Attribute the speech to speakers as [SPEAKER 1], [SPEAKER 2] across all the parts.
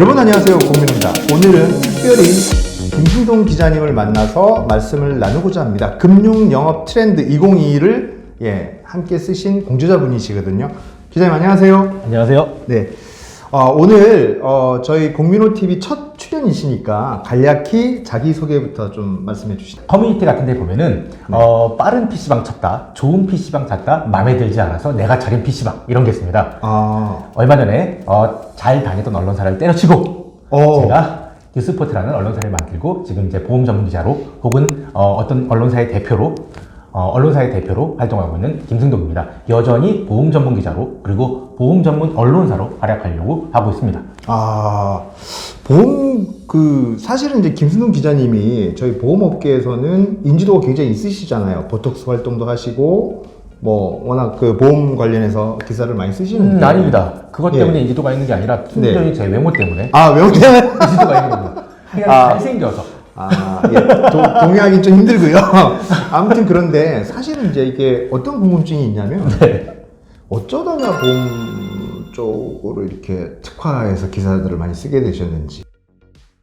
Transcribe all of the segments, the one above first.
[SPEAKER 1] 여러분 안녕하세요 공민입니다. 오늘은 특별히 김승동 기자님을 만나서 말씀을 나누고자 합니다. 금융 영업 트렌드 2022를 예, 함께 쓰신 공주자분이시거든요. 기자님 안녕하세요.
[SPEAKER 2] 안녕하세요.
[SPEAKER 1] 네. 어, 오늘 어, 저희 공민호 TV 첫 출연이시니까 간략히 자기 소개부터 좀 말씀해 주시죠.
[SPEAKER 2] 커뮤니티 같은 데 보면은 어, 빠른 PC방 찾다, 좋은 PC방 찾다, 마음에 들지 않아서 내가 차린 PC방 이런 게 있습니다.
[SPEAKER 1] 아,
[SPEAKER 2] 얼마 전에 어, 잘 다니던 언론사를 때려치고
[SPEAKER 1] 어.
[SPEAKER 2] 제가 뉴스포트라는 언론사를 만들고 지금 이제 보험 전문 기자로 혹은 어, 어떤 언론사의 대표로 어, 언론사의 대표로 활동하고 있는 김승동입니다. 여전히 보험 전문 기자로 그리고 보험 전문 언론사로 활약하려고 하고 있습니다.
[SPEAKER 1] 아, 보험, 그, 사실은 이제 김순동 기자님이 저희 보험업계에서는 인지도가 굉장히 있으시잖아요. 보톡스 활동도 하시고, 뭐, 워낙 그 보험 관련해서 기사를 많이 쓰시는데.
[SPEAKER 2] 음, 아닙니다. 그것
[SPEAKER 1] 예.
[SPEAKER 2] 때문에 인지도가 있는 게 아니라 순전히 제 외모 때문에
[SPEAKER 1] 아, 외국 때문에?
[SPEAKER 2] 인지도가 있는 겁니다. 그냥
[SPEAKER 1] 아.
[SPEAKER 2] 잘생겨서.
[SPEAKER 1] 아, 예. 도- 동의하긴 좀 힘들고요. 아무튼 그런데 사실은 이제 이게 어떤 궁금증이 있냐면,
[SPEAKER 2] 네.
[SPEAKER 1] 어쩌다가 보험 쪽으로 이렇게 특화해서 기사들을 많이 쓰게 되셨는지.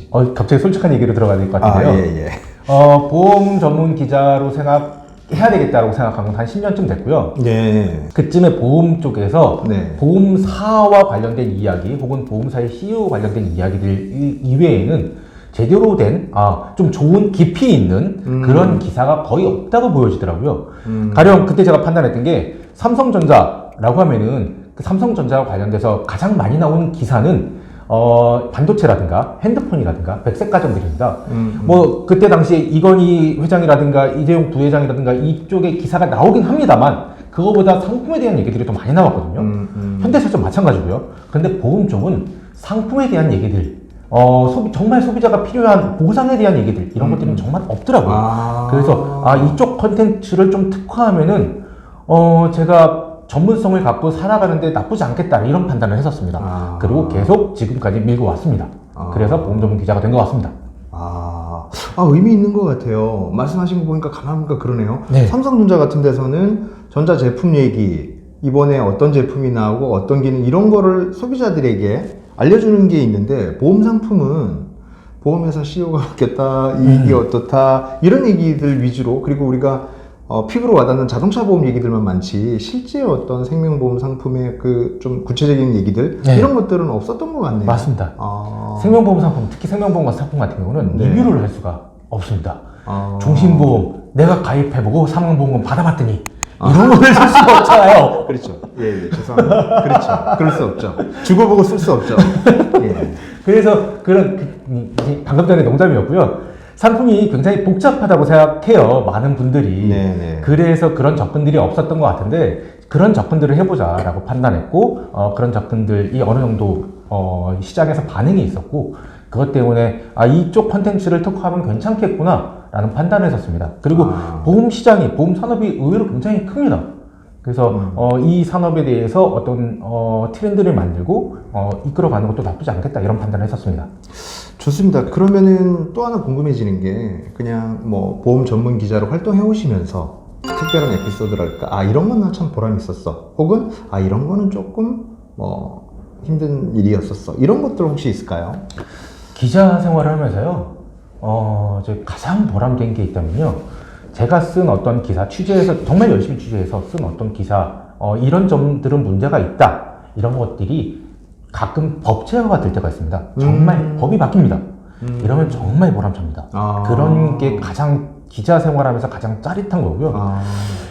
[SPEAKER 2] 어, 갑자기 솔직한 얘기로 들어가야 될것
[SPEAKER 1] 아,
[SPEAKER 2] 같은데요.
[SPEAKER 1] 예, 예.
[SPEAKER 2] 어, 보험 전문 기자로 생각해야 되겠다고 생각한 건 한 10년쯤 됐고요.
[SPEAKER 1] 네.
[SPEAKER 2] 그쯤에 보험 쪽에서
[SPEAKER 1] 네.
[SPEAKER 2] 보험사와 관련된 이야기 혹은 보험사의 CEO 관련된 이야기들 이- 이외에는 제대로 된, 아, 좀 좋은 깊이 있는
[SPEAKER 1] 음.
[SPEAKER 2] 그런 기사가 거의 없다고 보여지더라고요.
[SPEAKER 1] 음.
[SPEAKER 2] 가령 그때 제가 판단했던 게 삼성전자라고 하면은 그 삼성전자와 관련돼서 가장 많이 나오는 기사는 어, 반도체라든가 핸드폰이라든가 백색 가전들입니다.
[SPEAKER 1] 음,
[SPEAKER 2] 뭐 그때 당시에 이건희 회장이라든가 이재용 부회장이라든가 이쪽에 기사가 나오긴 합니다만 그거보다 상품에 대한 얘기들이 더 많이 나왔거든요.
[SPEAKER 1] 음, 음.
[SPEAKER 2] 현대차도 마찬가지고요. 그런데 보험 쪽은 상품에 대한 얘기들, 어, 소비, 정말 소비자가 필요한 보상에 대한 얘기들 이런 것들은 정말 없더라고요.
[SPEAKER 1] 아.
[SPEAKER 2] 그래서 아 이쪽 컨텐츠를 좀 특화하면은 어 제가 전문성을 갖고 살아가는데 나쁘지 않겠다 이런 판단을 했었습니다.
[SPEAKER 1] 아.
[SPEAKER 2] 그리고 계속 지금까지 밀고 왔습니다.
[SPEAKER 1] 아.
[SPEAKER 2] 그래서 보험 전문 기자가 된 것 같습니다.
[SPEAKER 1] 아, 아, 의미 있는 것 같아요. 말씀하신 거 보니까 가만 보니까 그러네요.
[SPEAKER 2] 네.
[SPEAKER 1] 삼성전자 같은 데서는 전자 제품 얘기, 이번에 어떤 제품이 나오고 어떤 기능, 이런 거를 소비자들에게 알려주는 게 있는데, 보험 상품은 보험회사 CEO가 바뀌었다, 이익이
[SPEAKER 2] 음.
[SPEAKER 1] 어떻다, 이런 얘기들 위주로, 그리고 우리가 어, 피부로 와닿는 자동차 보험 얘기들만 많지, 실제 어떤 생명보험 상품의 그 좀 구체적인 얘기들,
[SPEAKER 2] 네.
[SPEAKER 1] 이런 것들은 없었던 것 같네요.
[SPEAKER 2] 맞습니다.
[SPEAKER 1] 아,
[SPEAKER 2] 생명보험 상품, 특히 생명보험 상품 같은 경우는
[SPEAKER 1] 네.
[SPEAKER 2] 리뷰를 할 수가 없습니다.
[SPEAKER 1] 아.
[SPEAKER 2] 종신보험 내가 가입해보고 사망보험금 받아봤더니 이런 거를 살 수가 없잖아요.
[SPEAKER 1] 그렇죠. 예, 예, 죄송합니다. 그렇죠. 그럴 수 없죠. 주고 보고 쓸 수 없죠. 예.
[SPEAKER 2] 그래서 그런 그- 이- 이 방금 전에 농담이었고요. 상품이 굉장히 복잡하다고 생각해요. 많은 분들이.
[SPEAKER 1] 네 네.
[SPEAKER 2] 그래서 그런 접근들이 없었던 것 같은데 그런 접근들을 해보자라고 판단했고 어, 그런 접근들이 어느 정도 어, 시장에서 반응이 있었고 그것 때문에 아 이쪽 컨텐츠를 특화하면 괜찮겠구나 라는 판단을 했었습니다. 그리고
[SPEAKER 1] 아.
[SPEAKER 2] 보험 시장이 보험 산업이 의외로 굉장히 큽니다. 그래서
[SPEAKER 1] 음.
[SPEAKER 2] 어, 이 산업에 대해서 어떤 어, 트렌드를 만들고 어, 이끌어가는 것도 나쁘지 않겠다 이런 판단을 했었습니다.
[SPEAKER 1] 좋습니다. 그러면은 또 하나 궁금해지는 게 그냥 뭐 보험 전문 기자로 활동해 오시면서 특별한 에피소드랄까 아 이런 건 나 참 보람 있었어. 혹은 아 이런 거는 조금 뭐 힘든 일이었었어. 이런 것들 혹시 있을까요?
[SPEAKER 2] 기자 생활을 하면서요, 어, 저 가장 보람된 게 있다면요. 제가 쓴 어떤 기사, 취재해서, 정말 열심히 취재해서 쓴 어떤 기사, 어, 이런 점들은 문제가 있다. 이런 것들이 가끔 법제화가 될 때가 있습니다. 정말
[SPEAKER 1] 음.
[SPEAKER 2] 법이 바뀝니다. 이러면 정말 보람찹니다.
[SPEAKER 1] 아.
[SPEAKER 2] 그런 게 가장 기자 생활하면서 가장 짜릿한 거고요.
[SPEAKER 1] 아,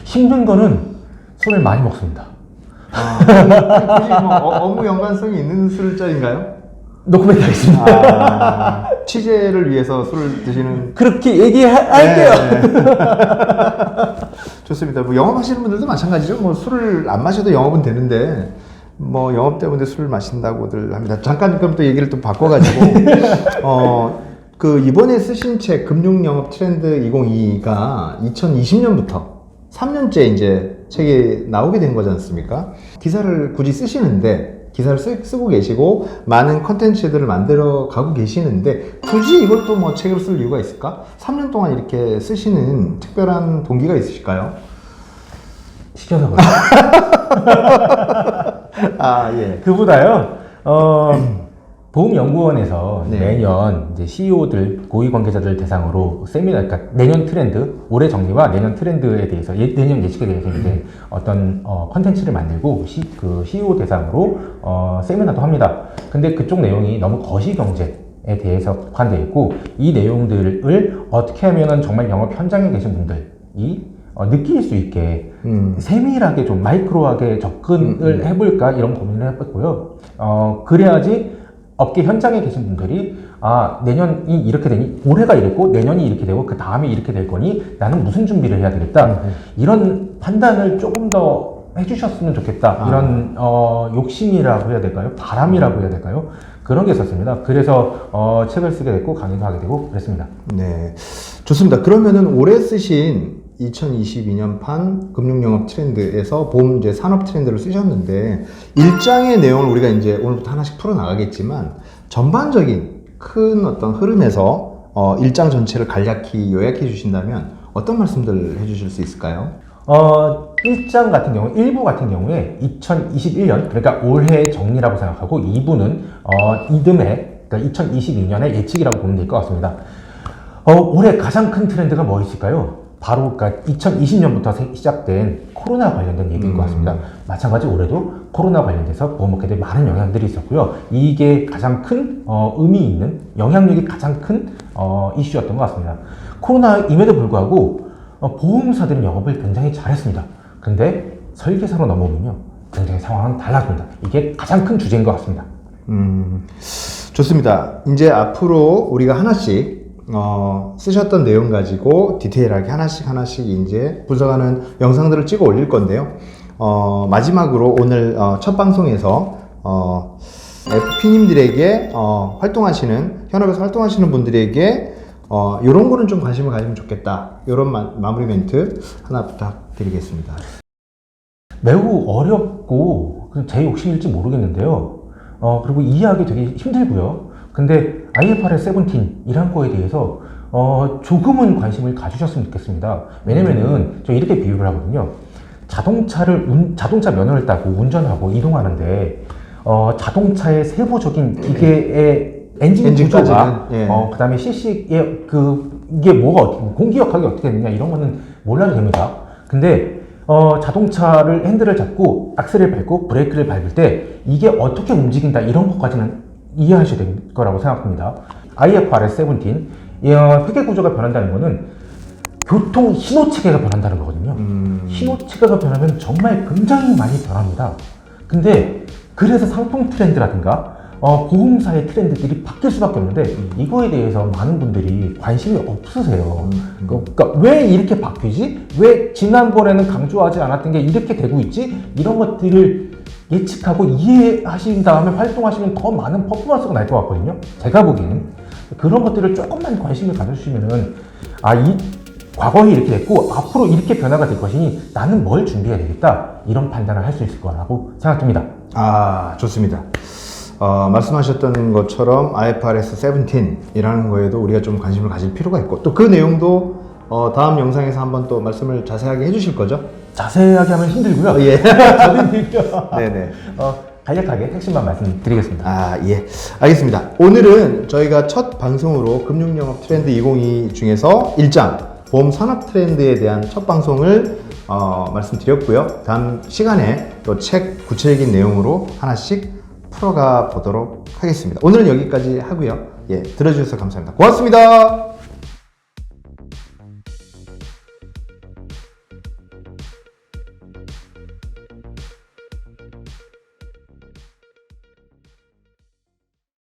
[SPEAKER 2] 힘든 거는 술을 많이 먹습니다.
[SPEAKER 1] 아 혹시 뭐 어- 업무 연관성이 있는 술자리인가요?
[SPEAKER 2] 노코멘트 하겠습니다.
[SPEAKER 1] 아, 취재를 위해서 술을 드시는
[SPEAKER 2] 그렇게 얘기할게요.
[SPEAKER 1] 네. 좋습니다. 뭐 영업하시는 분들도 마찬가지죠. 뭐 술을 안 마셔도 영업은 되는데 뭐 영업 때문에 술을 마신다고들 합니다. 잠깐 그럼 또 얘기를 또 바꿔가지고 어 그 이번에 쓰신 책 금융 영업 트렌드 2022가 2020년부터 3년째 이제 책이 나오게 된 거지 않습니까? 기사를 굳이 쓰시는데 기사를 쓰, 쓰고 계시고 많은 컨텐츠들을 만들어 가고 계시는데 굳이 이걸 또 뭐 책으로 쓸 이유가 있을까? 3년 동안 이렇게 쓰시는 특별한 동기가 있으실까요?
[SPEAKER 2] 시켜서 그래요.
[SPEAKER 1] 아 예.
[SPEAKER 2] 그보다요, 어, 보험연구원에서
[SPEAKER 1] 네.
[SPEAKER 2] 매년 이제 CEO들, 고위 관계자들 대상으로 세미나, 그러니까 내년 트렌드, 올해 정리와 내년 트렌드에 대해서, 예, 내년 예측에 대해서 이제 어떤 어, 컨텐츠를 만들고 시, 그 CEO 대상으로 어, 세미나도 합니다. 근데 그쪽 내용이 너무 거시 경제 에 대해서 관되어 있고 이 내용들을 어떻게 하면은 정말 영업 현장에 계신 분들이 어, 느낄 수 있게
[SPEAKER 1] 음.
[SPEAKER 2] 세밀하게 좀 마이크로하게 접근을 해볼까 이런 고민을 해봤고요. 어, 그래야지 업계 현장에 계신 분들이 아 내년이 이렇게 되니 올해가 이랬고 내년이 이렇게 되고 그 다음에 이렇게 될 거니 나는 무슨 준비를 해야 되겠다. 이런 판단을 조금 더 해주셨으면 좋겠다.
[SPEAKER 1] 아.
[SPEAKER 2] 이런 어, 욕심이라고 해야 될까요? 바람이라고 해야 될까요? 그런 게 있었습니다. 그래서 어, 책을 쓰게 됐고 강의도 하게 되고 그랬습니다.
[SPEAKER 1] 네. 좋습니다. 그러면은 올해 쓰신 2022년판 금융영업 트렌드에서 보험 이제 산업 트렌드를 쓰셨는데 일장의 내용을 우리가 이제 오늘부터 하나씩 풀어 나가겠지만 전반적인 큰 어떤 흐름에서 어, 일장 전체를 간략히 요약해 주신다면 어떤 말씀들 해주실 수 있을까요?
[SPEAKER 2] 어, 1장 같은 경우, 1부 같은 경우에 2021년, 그러니까 올해 정리라고 생각하고 2부는 어, 이듬해, 그러니까 2022년의 예측이라고 보면 될 것 같습니다. 어, 올해 가장 큰 트렌드가 뭐 있을까요? 바로 그러니까 2020년부터 시작된 코로나 관련된 얘기인 것 같습니다. 마찬가지 올해도 코로나 관련돼서 보험업계에 많은 영향들이 있었고요. 이게 가장 큰 어, 의미 있는 영향력이 가장 큰 어, 이슈였던 것 같습니다. 코로나임에도 불구하고 어, 보험사들은 영업을 굉장히 잘했습니다. 근데 설계사로 넘어오면요, 굉장히 상황은 달라집니다. 이게 가장 큰 주제인 것 같습니다.
[SPEAKER 1] 음, 좋습니다. 이제 앞으로 우리가 하나씩 어, 쓰셨던 내용 가지고 디테일하게 하나씩 하나씩 이제 분석하는 영상들을 찍어 올릴 건데요. 어, 마지막으로 오늘 어, 첫 방송에서 어, FP님들에게 어, 활동하시는 현업에서 활동하시는 분들에게 어, 이런 거는 좀 관심을 가지면 좋겠다. 이런 마, 마무리 멘트 하나 부탁드리겠습니다.
[SPEAKER 2] 매우 어렵고 그제 욕심일지 모르겠는데요. 어, 그리고 이해하기 되게 힘들고요. 근데 IFRS 17이란 거에 대해서 어, 조금은 관심을 가주셨으면 좋겠습니다. 왜냐면은 저 이렇게 비유를 하거든요. 자동차를 운- 자동차 면허를 따고 운전하고 이동하는데 어, 자동차의 세부적인 기계의 엔진 구조가
[SPEAKER 1] 예.
[SPEAKER 2] 어, 그다음에 CC의 그 이게 뭐가 어떻게 공기역학이 어떻게 되느냐 이런 거는 몰라도 됩니다. 근데 어, 자동차를 핸들을 잡고 악셀을 밟고 브레이크를 밟을 때 이게 어떻게 움직인다 이런 것까지는 이해하셔야 될 거라고 생각합니다. IFRS 17 이, 어, 회계 구조가 변한다는 거는 교통 신호 체계가 변한다는 거거든요.
[SPEAKER 1] 음.
[SPEAKER 2] 신호 체계가 변하면 정말 굉장히 많이 변합니다. 근데 그래서 상품 트렌드라든가 어, 보험사의 트렌드들이 바뀔 수밖에 없는데 이거에 대해서 많은 분들이 관심이 없으세요. 그러니까 왜 이렇게 바뀌지? 왜 지난번에는 강조하지 않았던 게 이렇게 되고 있지? 이런 것들을 예측하고 이해하신 다음에 활동하시면 더 많은 퍼포먼스가 날 것 같거든요. 제가 보기에는 그런 것들을 조금만 관심을 가져주시면은 아 이 과거에 이렇게 됐고 앞으로 이렇게 변화가 될 것이니 나는 뭘 준비해야 되겠다 이런 판단을 할 수 있을 거라고 생각됩니다.
[SPEAKER 1] 아, 좋습니다. 어, 말씀하셨던 것처럼 IFRS 17이라는 거에도 우리가 좀 관심을 가질 필요가 있고 또 그 내용도 어, 다음 영상에서 한번 또 말씀을 자세하게 해주실 거죠?
[SPEAKER 2] 자세하게 하면 힘들고요.
[SPEAKER 1] 어, 예.
[SPEAKER 2] 저는.
[SPEAKER 1] 네네.
[SPEAKER 2] 어, 간략하게 핵심만 말씀드리겠습니다.
[SPEAKER 1] 아, 예. 알겠습니다. 오늘은 저희가 첫 방송으로 금융영업 트렌드 2022 중에서 1장 보험 산업 트렌드에 대한 첫 방송을 어, 말씀드렸고요. 다음 시간에 또 책 구체적인 내용으로 하나씩 풀어가 보도록 하겠습니다. 오늘은 여기까지 하고요. 예, 들어주셔서 감사합니다. 고맙습니다.